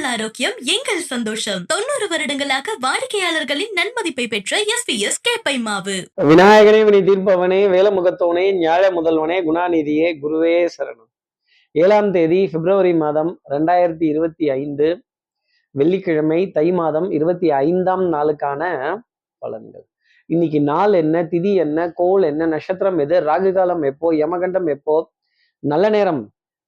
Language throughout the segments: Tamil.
உங்கள் ஆரோக்கியம் எங்கள் சந்தோஷம். தொண்ணூறு வருடங்களாக வாடிக்கையாளர்களின் நன்மதிப்பை பெற்ற எஸ் பி எஸ் கேப்பை மாவு விநாயகனே வினை தீர்ப்பவனே வேலமுகத்தோனே ஞாழ முதல்வனே குணாநிதியே குருவே சரணம். ஏழாம் தேதி பிப்ரவரி மாதம் ரெண்டாயிரத்தி இருபத்தி ஐந்து வெள்ளிக்கிழமை தை மாதம் இருபத்தி ஐந்தாம் நாளுக்கான பலன்கள். இன்னைக்கு நாள் என்ன திதி என்ன கோல் என்ன நட்சத்திரம் எது ராகு காலம் எப்போ யமகண்டம் எப்போ நல்ல நேரம்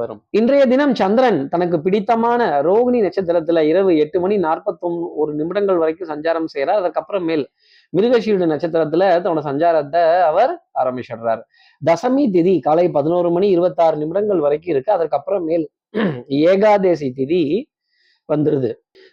வரும். இன்றைய தினம் சந்திரன் தனக்கு பிடித்தமான ரோகிணி நட்சத்திரத்துல இரவு எட்டு மணி நாற்பத்தி ஒரு நிமிடங்கள் வரைக்கும் சஞ்சாரம் செய்யறார் அதுக்கப்புறமேல் மிருகஷீடு நட்சத்திரத்துல தன்னோட சஞ்சாரத்தை அவர் ஆரம்பிச்சிடுறார். தசமி திதி காலை பதினோரு மணி இருபத்தாறு நிமிடங்கள் வரைக்கும் இருக்கு. அதற்கப்புறமேல் ஏகாதேசி திதி வந்துருது.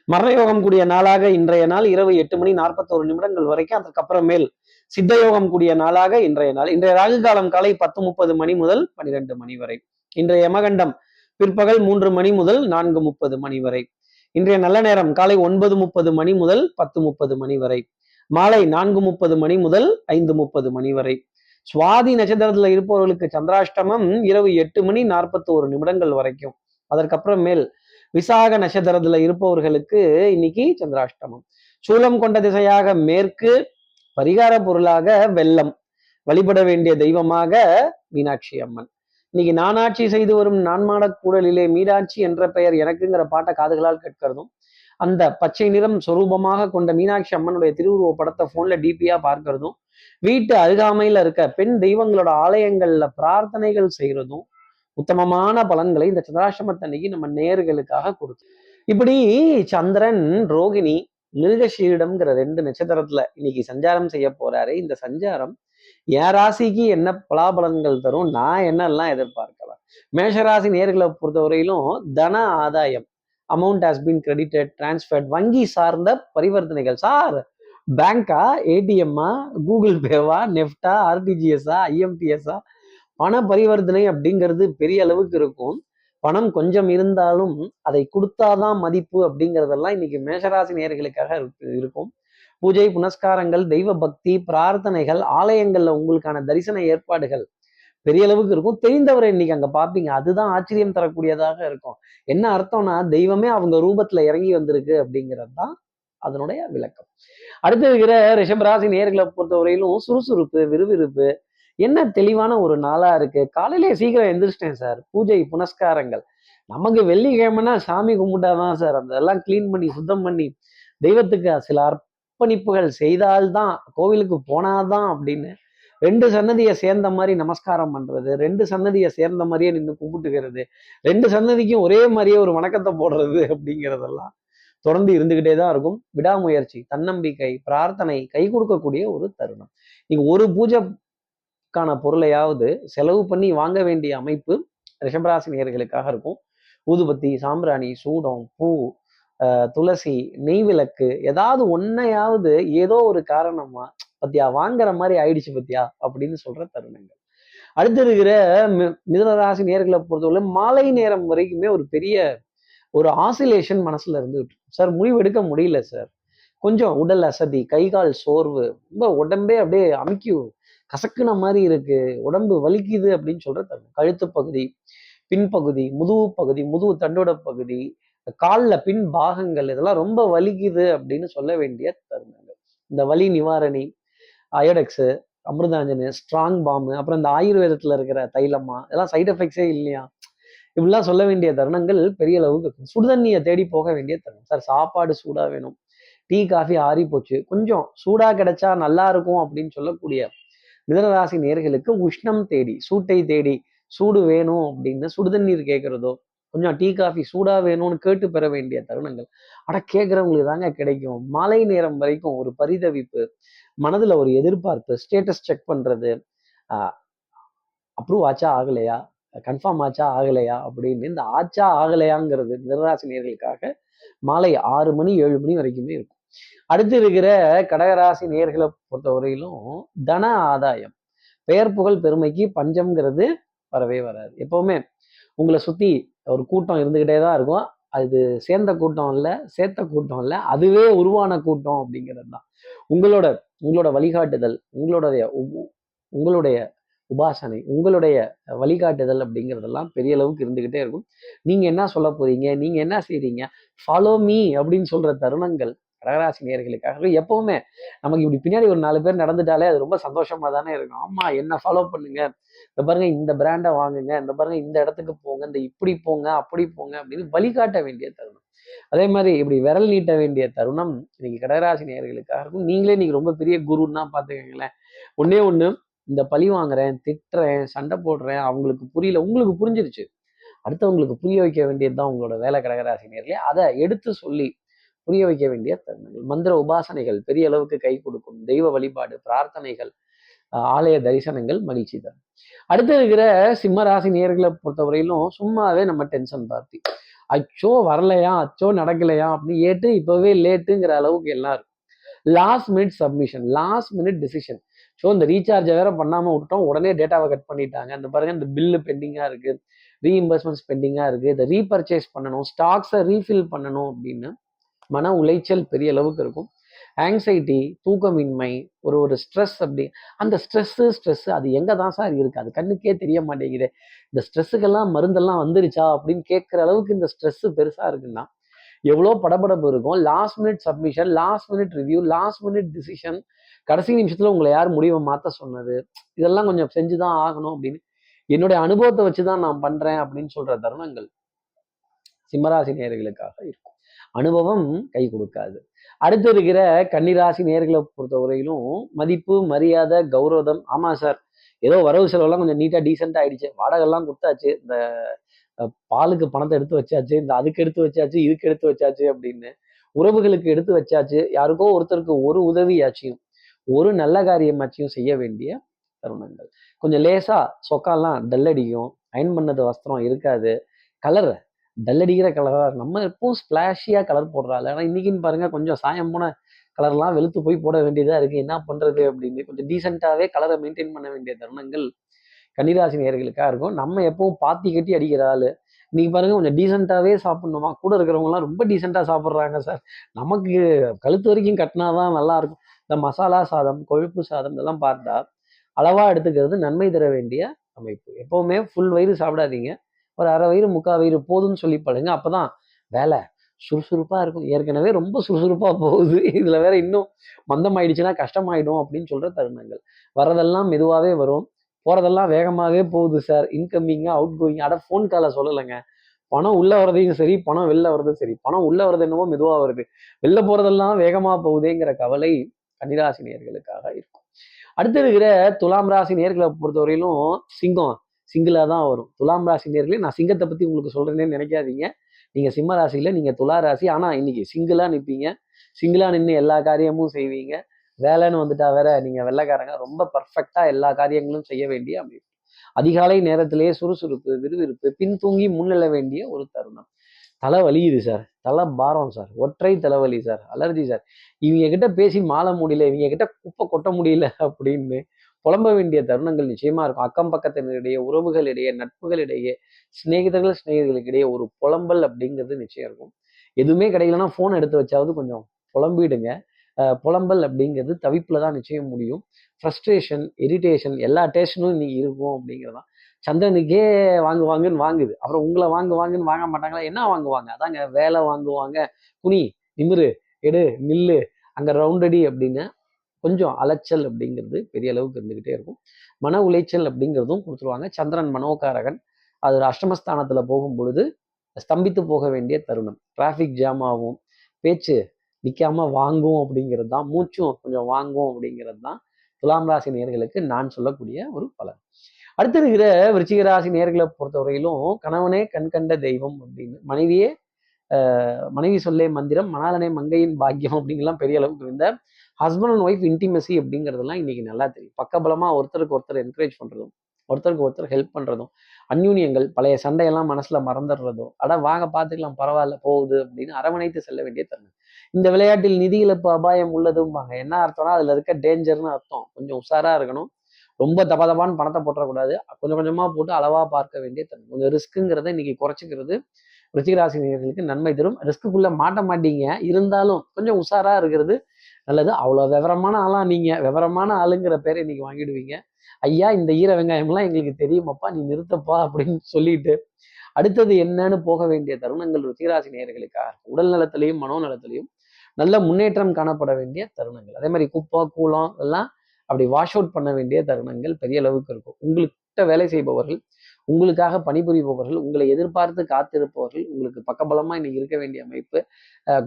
மரணயோகம் கூடிய நாளாக இன்றைய நாள் இரவு எட்டு மணி நாற்பத்தோரு நிமிடங்கள் வரைக்கும் அதற்கப்புறமேல் சித்தயோகம் கூடிய நாளாக இன்றைய நாள். இன்றைய ராகு காலம் காலை பத்து முப்பது மணி முதல் பனிரெண்டு மணி வரை. இன்றைய யமகண்டம் பிற்பகல் மூன்று மணி முதல் நான்கு முப்பது மணி வரை. இன்றைய நல்ல நேரம் காலை ஒன்பது முப்பது மணி முதல் பத்து முப்பது மணி வரை. மாலை நான்கு முப்பது மணி முதல் ஐந்து முப்பது மணி வரை. சுவாதி நட்சத்திரத்துல இருப்பவர்களுக்கு சந்திராஷ்டமம் இரவு எட்டு மணி நாற்பத்தி ஒரு நிமிடங்கள் வரைக்கும். அதற்கப்புறம் மேல் விசாக நட்சத்திரத்துல இருப்பவர்களுக்கு இன்னைக்கு சந்திராஷ்டமம். சூலம் கொண்ட திசையாக மேற்கு பரிகார பொருளாக வெள்ளம். வழிபட வேண்டிய தெய்வமாக மீனாட்சி அம்மன். இன்னைக்கு நானாட்சி செய்து வரும் நான்மாடக் கூடலிலே மீனாட்சி என்ற பெயர் எனக்குங்கிற பாட்டை காதுகளால் கேட்கிறதும் அந்த பச்சை நிறம் சொரூபமாக கொண்ட மீனாட்சி அம்மனுடைய திருவுருவ படத்தை போன்ல டிபியா பார்க்கறதும் வீட்டு அருகாமையில இருக்க பெண் தெய்வங்களோட ஆலயங்கள்ல பிரார்த்தனைகள் செய்யறதும் உத்தமமான பலன்களை இந்த சந்திராசிரமத்தன்னைக்கு நம்ம நேர்களுக்காக கொடுத்து. இப்படி சந்திரன் ரோகிணி மிருகஷீடம்ங்கிற ரெண்டு நட்சத்திரத்துல இன்னைக்கு சஞ்சாரம் செய்ய போறாரு. இந்த சஞ்சாரம் என் ராசிக்கு என்ன பலாபலன்கள் தரும்? நான் என்னெல்லாம் எதிர்பார்க்கலாம் மேஷராசி நேர்களை பொறுத்தவரையிலும் தன ஆதாயம் amount has been credited transferred வங்கி சார்ந்த பரிவர்த்தனைகள். சார் பேங்கா ஏடிஎம்மா கூகுள் பேவா நெஃப்டா ஆர்டிஜிஎஸ்ஸா ஐஎம்பிஎஸ்ஸா பண பரிவர்த்தனை அப்படிங்கிறது பெரிய அளவுக்கு இருக்கும். பணம் கொஞ்சம் இருந்தாலும் அதை கொடுத்தாதான் மதிப்பு அப்படிங்கிறதெல்லாம் இன்னைக்கு மேஷராசி நேர்களுக்காக இருக்கும். பூஜை புனஸ்காரங்கள் தெய்வ பக்தி பிரார்த்தனைகள் ஆலயங்கள்ல உங்களுக்கான தரிசன ஏற்பாடுகள். பெரிய அளவுக்கு இருக்கும். தெரிந்தவரை இன்னைக்கு அங்க பார்ப்பீங்க அதுதான் ஆச்சரியம் தரக்கூடியதாக இருக்கும். என்ன அர்த்தம்னா தெய்வமே அவங்க ரூபத்துல இறங்கி வந்திருக்கு அப்படிங்கிறது தான் அதனுடைய விளக்கம். அடுத்து இருக்கிற ரிஷபராசி நேர்களை பொறுத்தவரையிலும் சுறுசுறுப்பு விறுவிறுப்பு. என்ன தெளிவான ஒரு நாளா இருக்கு. காலையிலே சீக்கிரம் எந்திரிச்சிட்டேன் சார். பூஜை புனஸ்காரங்கள். நமக்கு வெள்ளிக்கிழமைனா சாமி கும்பிட்டாதான் சார். அந்த எல்லாம் கிளீன் பண்ணி சுத்தம் பண்ணி தெய்வத்துக்கு சில அர்ப்பணிப்புகள் செய்தால்தான் கோவிலுக்கு போனாதான் அப்படின்னு ரெண்டு சன்னதியை சேர்ந்த மாதிரி நமஸ்காரம் பண்றது ரெண்டு சன்னதியை சேர்ந்த மாதிரியே நின்று கும்பிட்டுக்கிறது ரெண்டு சன்னதிக்கும் ஒரே மாதிரியே ஒரு வணக்கத்தை போடுறது அப்படிங்கிறதெல்லாம் தொடர்ந்து இருந்துகிட்டே தான் இருக்கும். விடாமுயற்சி தன்னம்பிக்கை பிரார்த்தனை கை கொடுக்கக்கூடிய ஒரு தருணம். நீங்க ஒரு பூஜைக்கான பொருளையாவது செலவு பண்ணி வாங்க வேண்டிய அமைப்பு ரிஷபராசி நேர்களுக்காக இருக்கும். ஊதுபத்தி சாம்பிராணி சூடம் பூ துளசி நெய் விளக்கு ஏதாவது ஒன்னையாவது ஏதோ ஒரு காரணமா பத்தியா வாங்குற மாதிரி ஆயிடுச்சு பத்தியா? அப்படின்னு சொல்ற தருணங்கள். அடுத்து இருக்கிற மிதனராசி நேர்களை பொறுத்தவரை மாலை நேரம் வரைக்குமே ஒரு பெரிய ஒரு ஆசிலேஷன் மனசுல இருந்துகிட்டு சார் முடிவு எடுக்க முடியல சார். கொஞ்சம் உடல் அசதி கை கால் சோர்வு ரொம்ப உடம்பே அப்படியே அமுக்கி கசக்குன மாதிரி இருக்கு உடம்பு வலிக்குது அப்படின்னு சொல்ற தருணம். கழுத்து பகுதி பின்பகுதி முதுகு பகுதி முதுகு தண்டோட பகுதி காலில் பின் பாகங்கள் இதெல்லாம் ரொம்ப வலிக்குது அப்படின்னு சொல்ல வேண்டிய தருணங்கள். இந்த வலி நிவாரணி அயோடெக்ஸு அமிர்தாஞ்சனு ஸ்ட்ராங் பாம்பு அப்புறம் இந்த ஆயுர்வேதத்தில் இருக்கிற தைலம்மா இதெல்லாம் சைட் எஃபெக்ட்ஸே இல்லையா? இப்படிலாம் சொல்ல வேண்டிய தருணங்கள் பெரிய அளவுக்கு இருக்கும். சுடுதண்ணியை தேடி போக வேண்டிய தருணம். சார் சாப்பாடு சூடாக வேணும். டீ காஃபி ஆறி போச்சு. கொஞ்சம் சூடாக கிடைச்சா நல்லா இருக்கும் அப்படின்னு சொல்லக்கூடிய மிதனராசி நேர்களுக்கு உஷ்ணம் தேடி சூட்டை தேடி சூடு வேணும் அப்படின்னு சுடுதண்ணீர் கேட்கறதோ கொஞ்சம் டீ காஃபி சூடாக வேணும்னு கேட்டு பெற வேண்டிய தருணங்கள். ஆனால் கேட்குறவங்களுக்கு தாங்க கிடைக்கும். மாலை நேரம் வரைக்கும் ஒரு பரிதவிப்பு மனதில் ஒரு எதிர்பார்ப்பு ஸ்டேட்டஸ் செக் பண்ணுறது அப்ரூவ் ஆச்சா ஆகலையா? கன்ஃபார்ம் ஆச்சா ஆகலையா? அப்படின்னு இந்த ஆச்சா ஆகலையாங்கிறது நிரராசினியர்களுக்காக நேர்களுக்காக மாலை ஆறு மணி ஏழு மணி வரைக்குமே இருக்கும். அடுத்து இருக்கிற கடகராசி நேர்களை பொறுத்தவரையிலும் தன ஆதாயம் பெயர் புகழ் பெருமைக்கு பஞ்சம்ங்கிறது வரவே வராது. எப்பவுமே உங்களை சுத்தி ஒரு கூட்டம் இருந்துக்கிட்டே தான் இருக்கும். அது சேர்ந்த கூட்டம் இல்லை சேர்த்த கூட்டம் இல்லை அதுவே உருவான கூட்டம் அப்படிங்கிறது தான். உங்களோட உங்களோட வழிகாட்டுதல் உங்களுடைய உ- உங்களுடைய உபாசனை உங்களுடைய வழிகாட்டுதல் அப்படிங்கிறதெல்லாம் பெரிய அளவுக்கு இருந்துக்கிட்டே இருக்கும். நீங்கள் என்ன சொல்ல போறீங்க? நீங்கள் என்ன செய்கிறீங்க ஃபாலோ மீ அப்படின்னு சொல்கிற தருணங்கள் கடகராசி நேர்களுக்காக எப்பவுமே நமக்கு இப்படி பின்னாடி ஒரு நாலு பேர் நடந்துட்டாலே அது ரொம்ப சந்தோஷமா தானே இருக்கும். ஆமா என்ன ஃபாலோ பண்ணுங்க? இந்த பாருங்க இந்த பிராண்டை வாங்குங்க இந்த பாருங்க இந்த இடத்துக்கு போங்க இந்த இப்படி போங்க அப்படி போங்க அப்படின்னு வழிகாட்ட வேண்டிய தருணம். அதே மாதிரி இப்படி விரல் நீட்ட வேண்டிய தருணம் இன்னைக்கு கடகராசி நேர்களுக்காக இருக்கும் நீங்களே இன்னைக்கு ரொம்ப பெரிய குருன்னா பாத்துக்கங்களேன் ஒன்னே ஒண்ணு இந்த பழி வாங்குறேன் திட்டுறேன் சண்டை போடுறேன் அவங்களுக்கு புரியல உங்களுக்கு புரிஞ்சிருச்சு. அடுத்தவங்களுக்கு புரிய வைக்க வேண்டியது தான் உங்களோட வேலை கடகராசி நேர்களே அதை எடுத்து சொல்லி புரிய வைக்க வேண்டிய தருணங்கள் மந்திர உபாசனைகள் பெரிய அளவுக்கு கை கொடுக்கும் தெய்வ வழிபாடு பிரார்த்தனைகள் ஆலய தரிசனங்கள் மகிழ்ச்சி தரும். அடுத்து இருக்கிற சிம்மராசி நேர்களை பொறுத்தவரையிலும் சும்மாவே நம்ம டென்ஷன் பார்த்தி அச்சோ வரலையா? அச்சோ நடக்கலையா? அப்படின்னு ஏட்டு இப்பவே லேட்டுங்கிற அளவுக்கு எல்லாரும் last minute submission last minute decision so இந்த ரீசார்ஜை வேற பண்ணாமல் விட்டோம் உடனே டேட்டாவை கட் பண்ணிட்டாங்க. அந்த பாருங்க இந்த பில்லு பெண்டிங்காக இருக்குது ரீஇம்பர்ஸ்மெண்ட்ஸ் பெண்டிங்காக இருக்குது இதை ரீபர்ச்சேஸ் பண்ணணும். ஸ்டாக்ஸை ரீஃபில் பண்ணணும் அப்படின்னு மன உளைச்சல் பெரிய அளவுக்கு இருக்கும். ஆங்ஸைட்டி தூக்கமின்மை ஒரு ஒரு ஸ்ட்ரெஸ் அப்படி. அந்த ஸ்ட்ரெஸ்ஸு ஸ்ட்ரெஸ்ஸு அது எங்கே தான் சார் இருக்குது அது கண்ணுக்கே தெரிய மாட்டேங்குது. இந்த ஸ்ட்ரெஸ்ஸுக்கெல்லாம் மருந்தெல்லாம் வந்துருச்சா? அப்படின்னு கேட்குற அளவுக்கு இந்த ஸ்ட்ரெஸ்ஸு பெருசாக இருக்குன்னா எவ்வளோ படபடப்பு இருக்கும். Last minute submission last minute review last minute decision கடைசி நிமிஷத்தில் உங்களை யார் முடிவை மாற்ற சொன்னது? இதெல்லாம் கொஞ்சம் செஞ்சு தான் ஆகணும் அப்படின்னு. என்னுடைய அனுபவத்தை வச்சு தான் நான் பண்ணுறேன் அப்படின்னு சொல்கிற தருணங்கள் சிம்மராசி நேயர்களுக்காக இருக்கும். அனுபவம் கை கொடுக்காது. அடுத்து இருக்கிற கன்னிராசி நேர்களை பொறுத்தவரையிலும் மதிப்பு மரியாதை கௌரவம் ஆமாம் சார். ஏதோ வரவு செலவெல்லாம் கொஞ்சம் நீட்டாக டீசெண்டாக ஆயிடுச்சு. வாடகைலாம் கொடுத்தாச்சு. இந்த பாலுக்கு பணத்தை எடுத்து வச்சாச்சு. இந்த அதுக்கு எடுத்து வச்சாச்சு இதுக்கு எடுத்து வச்சாச்சு அப்படின்னு உறவுகளுக்கு எடுத்து வச்சாச்சு. யாருக்கோ ஒருத்தருக்கு ஒரு உதவியாச்சும் ஒரு நல்ல காரியமாச்சும் செய்ய வேண்டிய தருணங்கள். கொஞ்சம் லேசாக சொக்காலாம் டல் அடிக்கும் அயன் பண்ணது வஸ்திரம் இருக்காது. கலர் டல் அடிக்கிற நம்ம எப்பவும் ஸ்பிளாஷியாக கலர் போடுறாள். ஆனால் இன்னைக்குன்னு பாருங்க கொஞ்சம் சாயம் போன கலர்லாம் வெளுத்து போய் போட வேண்டியதாக இருக்குது என்ன பண்ணுறது அப்படின்னு. கொஞ்சம் டீசெண்டாகவே கலரை மெயின்டைன் பண்ண வேண்டிய தருணங்கள் கன்னிராசி நேர்களுக்காக இருக்கும். நம்ம எப்பவும் பாத்தி கட்டி அடிக்கிற ஆள். இன்றைக்கி பாருங்க கொஞ்சம் டீசெண்டாகவே சாப்பிட்ணுமா? கூட இருக்கிறவங்கள்லாம் ரொம்ப டீசெண்டாக சாப்பிட்றாங்க சார் நமக்கு கழுத்து வரைக்கும் கட்டினாதான் தான் நல்லாயிருக்கும் இந்த மசாலா சாதம் கொழுப்பு சாதம் இதெல்லாம் பார்த்தா அளவாக எடுத்துக்கிறது நன்மை தர வேண்டிய அமைப்பு. எப்போவுமே ஃபுல் வயிறு சாப்பிடாதீங்க. ஒரு அரை வயிறு முக்கால் வயிறு போதும்னு சொல்லி பாருங்கள் அப்போ தான் வேலை சுறுசுறுப்பாக இருக்கும். ஏற்கனவே ரொம்ப சுறுசுறுப்பாக போகுது. இதில் வேற இன்னும் மந்தமாயிடுச்சுன்னா கஷ்டமாயிடும் அப்படின்னு சொல்கிற தருணங்கள். வரதெல்லாம் மெதுவாகவே வரும். போகிறதெல்லாம் வேகமாகவே போகுது சார் இன்கம்மிங்காக அவுட் கோயிங் அட ஃபோன் காலை சொல்லலைங்க. பணம் உள்ள வர்றதையும் சரி பணம் வெளில வர்றதும் சரி. பணம் உள்ள வர்றது என்னவோ மெதுவாக வருது. வெளில போகிறதெல்லாம் வேகமாக போகுதேங்கிற கவலை கன்னிராசி நேர்களுக்காக இருக்கும். அடுத்து இருக்கிற துலாம் ராசி நேர்களை பொறுத்தவரையிலும் சிங்கம். சிங்கிளாக தான் வரும். துலாம் ராசி நேர்களே நான் சிங்கத்தை பற்றி உங்களுக்கு சொல்கிறேனே நினைக்காதீங்க. நீங்கள் சிம்ம ராசியில் நீங்கள் துலா ராசி. ஆனால் இன்னைக்கு சிங்கிளாக நிற்பீங்க சிங்கிளாக நின்று எல்லா காரியமும் செய்வீங்க. வேலைன்னு வந்துட்டா வேற நீங்கள் வெள்ளைக்காரங்க. ரொம்ப பர்ஃபெக்டாக எல்லா காரியங்களும் செய்ய வேண்டிய அமைப்பு. அதிகாலை நேரத்திலேயே சுறுசுறுப்பு விறுவிறுப்பு பின்தூங்கி முன்னெழ வேண்டிய ஒரு தருணம். தலை வலியுது சார் தலை பாரம் சார் ஒற்றை தலைவலி சார் அலர்ஜி சார் இவங்க கிட்ட பேசி மாள முடியல இவங்க கிட்ட குப்பை கொட்ட முடியல அப்படின்னு புலம்ப வேண்டிய தருணங்கள் நிச்சயமா இருக்கும். அக்கம் பக்கத்தினரிடையே உறவுகளிடையே நட்புகளிடையே சிநேகிதர்கள் சிநேகிதர்களுக்கிடையே ஒரு புலம்பல் அப்படிங்கிறது நிச்சயம் இருக்கும். எதுவுமே கிடைக்கலன்னா ஃபோன் எடுத்து வச்சாவது கொஞ்சம் புலம்பிடுங்க. புலம்பல் அப்படிங்கிறது தவிப்பில் தான் நிச்சயம் முடியும். ஃப்ரஸ்ட்ரேஷன் இரிட்டேஷன் எல்லா டேஷனும் இன்னைக்கு இருக்கும் அப்படிங்கிறது தான் சந்திரனுக்கே வாங்கு வாங்குன்னு வாங்குது. அப்புறம் உங்களை வாங்கு வாங்குன்னு வாங்க மாட்டாங்களா? என்ன வாங்குவாங்க? அதாங்க வேலை வாங்குவாங்க. குனி நிமிரு எடு நில்லு அங்கே ரவுண்டடி அப்படின்னு கொஞ்சம் அலைச்சல் அப்படிங்கிறது பெரிய அளவுக்கு இருந்துக்கிட்டே இருக்கும். மன உளைச்சல் அப்படிங்கிறதும் கொடுத்துருவாங்க. சந்திரன் மனோகாரகன் அது ஒரு அஷ்டமஸ்தானத்துல போகும் பொழுது ஸ்தம்பித்து போக வேண்டிய தருணம். டிராஃபிக் ஜாம் ஆகும் பேச்சு நிற்காம வாங்கும் அப்படிங்கிறது தான் மூச்சும் கொஞ்சம் வாங்கும் அப்படிங்கிறது தான் துலாம் ராசி நேர்களுக்கு நான் சொல்லக்கூடிய ஒரு பலன். அடுத்து இருக்கிற விருச்சிக ராசி நேர்களை பொறுத்தவரையிலும் கணவனே கண்கண்ட தெய்வம் அப்படின்னு மனைவியே மனைவி சொல்லே மந்திரம் மணாலனே மங்கையின் பாக்கியம் அப்படிங்கலாம் பெரிய அளவுக்கு இருந்த ஹஸ்பண்ட் அண்ட் ஒய்ஃப் இன்டிமசி அப்படிங்கிறதெல்லாம் இன்னைக்கு நல்லா தெரியும். பக்கபலமாக ஒருத்தருக்கு ஒருத்தர் என்கரேஜ் பண்ணுறதும் ஒருத்தருக்கு ஒருத்தர் ஹெல்ப் பண்ணுறதும் அந்யூன்யங்கள் பழைய சண்டையெல்லாம் மனசில் மறந்துடுறதும் அட வாங்க பார்த்துக்கலாம் பரவாயில்ல போகுது அப்படின்னு அரவணைத்து செல்ல வேண்டிய தருணம். இந்த விளையாட்டில் நிதி இழப்பு அபாயம் உள்ளதும்பாங்க. என்ன அர்த்தம்னா அதில் இருக்க டேஞ்சர்னு அர்த்தம். கொஞ்சம் உஷாராக இருக்கணும். ரொம்ப தப தபான்னு பணத்தை போட்டுறக்கூடாது. கொஞ்சம் கொஞ்சமாக போட்டு அளவாக பார்க்க வேண்டிய தருணம். கொஞ்சம் ரிஸ்க்குங்கிறத இன்னைக்கு குறைச்சிக்கிறது ரிச்சிகராசி நேர்களுக்கு நன்மை தரும். ரிஸ்க்குள்ளே மாட்ட மாட்டீங்க. இருந்தாலும் கொஞ்சம் உஷாராக இருக்கிறது நல்லது அவ்வளோ விவரமான ஆளா நீங்க விவரமான ஆளுங்கிற பேரை இன்னைக்கு வாங்கிடுவீங்க. ஐயா இந்த ஈர வெங்காயம்லாம் எங்களுக்கு தெரியுமாப்பா நீ நிறுத்தப்பா அப்படின்னு சொல்லிட்டு அடுத்தது என்னன்னு போக வேண்டிய தருணங்கள் ருச்சிகராசி நேயர்களுக்காக இருக்கும். உடல் நலத்திலையும் மனோநலத்திலையும் நல்ல முன்னேற்றம் காணப்பட வேண்டிய தருணங்கள். அதே மாதிரி குப்பை கூலம் எல்லாம் அப்படி வாஷ் அவுட் பண்ண வேண்டிய தருணங்கள் பெரிய அளவுக்கு இருக்கும். உங்கள்கிட்ட வேலை செய்பவர்கள் உங்களுக்காக பணிபுரிபவர்கள் உங்களை எதிர்பார்த்து காத்திருப்பவர்கள் உங்களுக்கு பக்கபலமா இன்னைக்கு இருக்க வேண்டிய அமைப்பு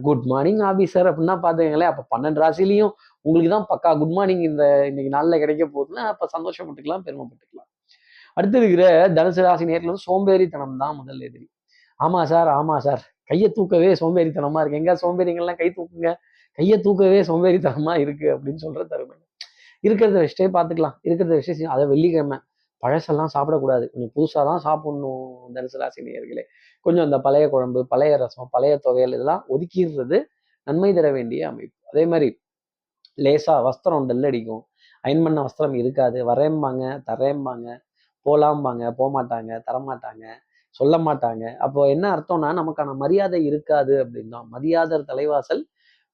குட் மார்னிங் ஆபீசர் அப்படின்னா பாத்துக்கங்களேன் அப்ப பன்னெண்டு ராசிலையும் உங்களுக்கு தான் பக்கா குட் மார்னிங் இந்த இன்னைக்கு நாளில் கிடைக்க போகுதுன்னா அப்ப சந்தோஷப்பட்டுக்கலாம் பெருமைப்பட்டுக்கலாம். அடுத்து இருக்கிற தனுசு ராசி நேரில் வந்து சோம்பேறித்தனம் தான் முதல் எதிரி. ஆமா சார் ஆமா சார் கையை தூக்கவே சோம்பேறித்தனமா இருக்கு. எங்க சோம்பேறிங்கள்லாம் கை தூக்குங்க? கையை தூக்கவே சோம்பேறித்தனமா இருக்கு அப்படின்னு சொல்ற தருமை இருக்கிறத வச்சுட்டே பார்த்துக்கலாம் இருக்கிறத விஷயம் அதை வெள்ளிக்கிழமை பழசெல்லாம் சாப்பிடக்கூடாது. கொஞ்சம் புதுசாக தான் சாப்பிடணும் தனுசுராசினியர்களே. கொஞ்சம் அந்த பழைய குழம்பு பழைய ரசம் பழைய துவையல் இதெல்லாம் ஒதுக்கிடுறது நன்மை தர வேண்டிய அமைப்பு. அதே மாதிரி லேசாக வஸ்திரம் டல் அடிக்கும். அயன் பண்ண வஸ்திரம் இருக்காது. வரேம்பாங்க தரேம்பாங்க போலாம்பாங்க போகமாட்டாங்க தரமாட்டாங்க சொல்ல மாட்டாங்க அப்போ என்ன அர்த்தம்னா நமக்கான மரியாதை இருக்காது அப்படின்னா மரியாதை மரியாதர் தலைவாசல்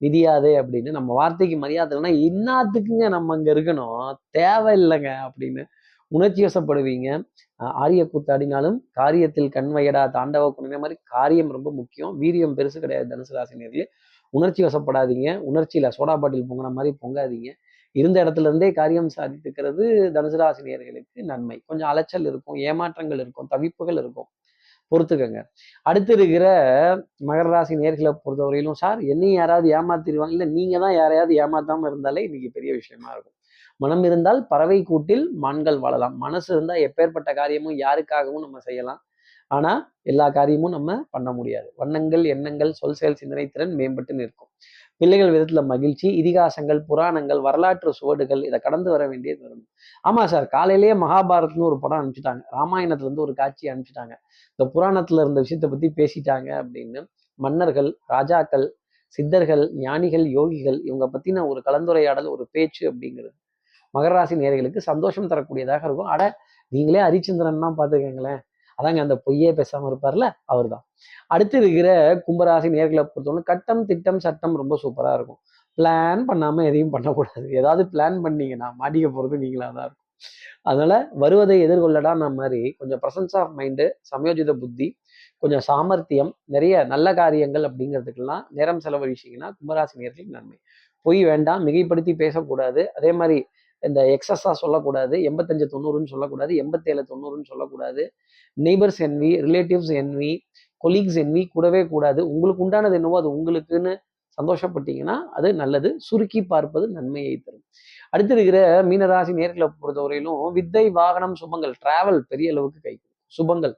மிதியாதே அப்படின்னு நம்ம வார்த்தைக்கு மரியாதை இல்லைன்னா இன்னாத்துக்குங்க நம்ம அங்கே இருக்கணும். தேவையில்லைங்க அப்படின்னு உணர்ச்சி வசப்படுவீங்க. ஆரிய கூத்தாடினாலும் காரியத்தில் கண்வையடா தாண்டவ குணின மாதிரி காரியம் ரொம்ப முக்கியம். வீரியம் பெருசு கிடையாது தனுசு ராசினியர்களே உணர்ச்சி வசப்படாதீங்க. உணர்ச்சியில் சோடா பாட்டில் பொங்கின மாதிரி பொங்காதீங்க. இருந்த இடத்துல இருந்தே காரியம் சாதித்துக்கிறது தனுசு ராசினியர்களுக்கு நன்மை. கொஞ்சம் அலைச்சல் இருக்கும் ஏமாற்றங்கள் இருக்கும் தவிப்புகள் இருக்கும். பொறுத்துக்கங்க. அடுத்து இருக்கிற மகர ராசி நேர்களை பொறுத்தவரையிலும் சார் என்னையும் யாராவது ஏமாத்திடுவாங்க? இல்லை நீங்கள் தான் யாரையாவது ஏமாத்தாமல் இருந்தாலே இன்னைக்கு பெரிய விஷயமா இருக்கும். மனம் இருந்தால் பறவை கூட்டில் மான்கள் வாழலாம். மனசு இருந்தால் எப்பேற்பட்ட காரியமும் யாருக்காகவும் நம்ம செய்யலாம். ஆனா எல்லா காரியமும் நம்ம பண்ண முடியாது. வண்ணங்கள் எண்ணங்கள் சொல் செயல் சிந்தனை திறன் மேம்பட்டு நிற்கும். பிள்ளைகள் விதத்துல மகிழ்ச்சி இதிகாசங்கள் புராணங்கள் வரலாற்று சுவடுகள் இதை கடந்து வர வேண்டியது வரும். ஆமா சார் காலையிலேயே மகாபாரத்னு ஒரு படம் அனுப்பிச்சிட்டாங்க. ராமாயணத்துல இருந்து ஒரு காட்சி அனுப்பிச்சிட்டாங்க. இந்த புராணத்துல இருந்த விஷயத்தை பத்தி பேசிட்டாங்க அப்படின்னு மன்னர்கள் ராஜாக்கள் சித்தர்கள் ஞானிகள் யோகிகள் இவங்க பத்தின ஒரு கலந்துரையாடல் ஒரு பேச்சு அப்படிங்கிறது. மகர ராசி நேர்களுக்கு சந்தோஷம் தரக்கூடியதாக இருக்கும். அட நீங்களே ஹரிச்சந்திரன் தான் பார்த்துக்கங்களேன் அதாங்க அந்த பொய்யே பேசாமல் இருப்பார்ல அவர் தான் அடுத்து இருக்கிற கும்பராசி நேர்களை பொறுத்தவரை கட்டம் திட்டம் சட்டம் ரொம்ப சூப்பராக இருக்கும். பிளான் பண்ணாமல் எதையும் பண்ணக்கூடாது. ஏதாவது பிளான் பண்ணீங்கன்னா மாட்டிக்க போகிறது நீங்களாக தான் இருக்கும். அதனால வருவதை எதிர்கொள்ளடான மாதிரி கொஞ்சம் பிரசன்ஸ் ஆஃப் மைண்டு சமயோஜித புத்தி கொஞ்சம் சாமர்த்தியம் நிறைய நல்ல காரியங்கள் அப்படிங்கிறதுக்கெல்லாம் நேரம் செலவழிச்சிங்கன்னா கும்பராசி நேர்களுக்கு நன்மை. பொய் வேண்டாம் மிகைப்படுத்தி பேசக்கூடாது. அதே மாதிரி இந்த எக்ஸஸாக சொல்லக்கூடாது. எண்பத்தஞ்சு தொண்ணூறுன்னு சொல்லக்கூடாது. எண்பத்தேழு தொண்ணூறுன்னு சொல்லக்கூடாது. Neighbours envy relatives envy colleagues envy கூடவே கூடாது. உங்களுக்கு உண்டானது என்னவோ அது உங்களுக்குன்னு சந்தோஷப்பட்டீங்கன்னா அது நல்லது. சுருக்கி பார்ப்பது நன்மையை தரும். அடுத்து இருக்கிற மீனராசி நேர்களை பொறுத்தவரையிலும் வித்தை வாகனம் சுபங்கள் டிராவல் பெரிய அளவுக்கு கை சுபங்கள்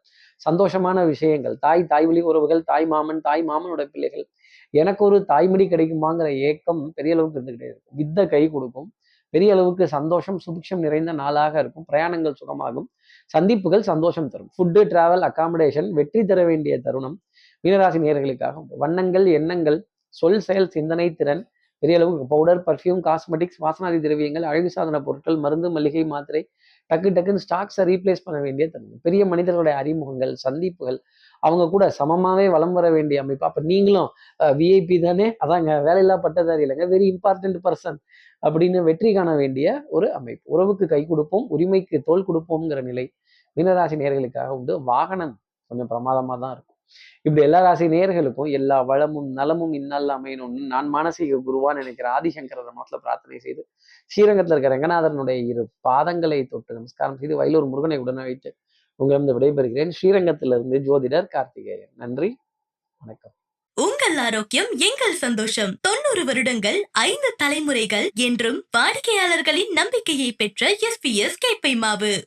சந்தோஷமான விஷயங்கள். தாய் தாய் வழி உறவுகள் தாய் மாமன் தாய் மாமனோட பிள்ளைகள். எனக்கு ஒரு தாய்மடி கிடைக்குமாங்கிற ஏக்கம் பெரிய அளவுக்கு இருந்துகிட்டே இருக்கும். வித்தை கை கொடுக்கும். பெரிய அளவுக்கு சந்தோஷம் சுபிக்ஷம் நிறைந்த நாளாக இருக்கும். பிரயாணங்கள் சுகமாகும். சந்திப்புகள் சந்தோஷம் தரும். ஃபுட்டு டிராவல் அகாமடேஷன் வெற்றி தர வேண்டிய தருணம் மீனராசி நேர்களுக்காக வண்ணங்கள் எண்ணங்கள் சொல் செயல் சிந்தனை திறன் பெரிய அளவுக்கு பவுடர் பர்ஃப்யூம் காஸ்மெட்டிக்ஸ் வாசனாதி திரவியங்கள் அழகு சாதன பொருட்கள் மருந்து மளிகை மாத்திரை டக்கு டக்குன்னு ஸ்டாக்ஸை ரீப்ளேஸ் பண்ண வேண்டிய தருணம். பெரிய மனிதர்களுடைய அறிமுகங்கள் சந்திப்புகள் அவங்க கூட சமமாவே வளம் வர வேண்டிய அமைப்பு. அப்ப நீங்களும் விஐபி தானே? அதாங்க வேலையில்லா பட்டதாரி இல்லைங்க. வெரி இம்பார்ட்டன்ட் பர்சன் அப்படின்னு வெற்றி காண வேண்டிய ஒரு அமைப்பு. உறவுக்கு கை கொடுப்போம் உரிமைக்கு தோல் கொடுப்போம்ங்கிற நிலை மீனராசி நேர்களுக்காக உண்டு. வாகனம் கொஞ்சம் பிரமாதமா தான் இருக்கும். இப்படி எல்லா ராசி நேர்களுக்கும் எல்லா வளமும் நலமும் இந்நாள் அமையணும்னு நான் மானசீக குருவான்னு நினைக்கிற ஆதிசங்கரர் மனத்துல பிரார்த்தனை செய்து ஸ்ரீரங்கத்தில் இருக்கிற ரங்கநாதனுடைய இரு பாதங்களை தொட்டு நமஸ்காரம் செய்து வயலூர் முருகனை உடனே வைத்து உங்களிடம் விடைபெறுகிறேன். ஸ்ரீரங்கத்திலிருந்து ஜோதிடர் கார்த்திகேயன். நன்றி. வணக்கம். உங்கள் ஆரோக்கியம் எங்கள் சந்தோஷம். தொண்ணூறு வருடங்கள் ஐந்து தலைமுறைகள் என்றும் வாடிக்கையாளர்களின் நம்பிக்கையை பெற்ற எஸ் பி எஸ் கேப்பை மாவு.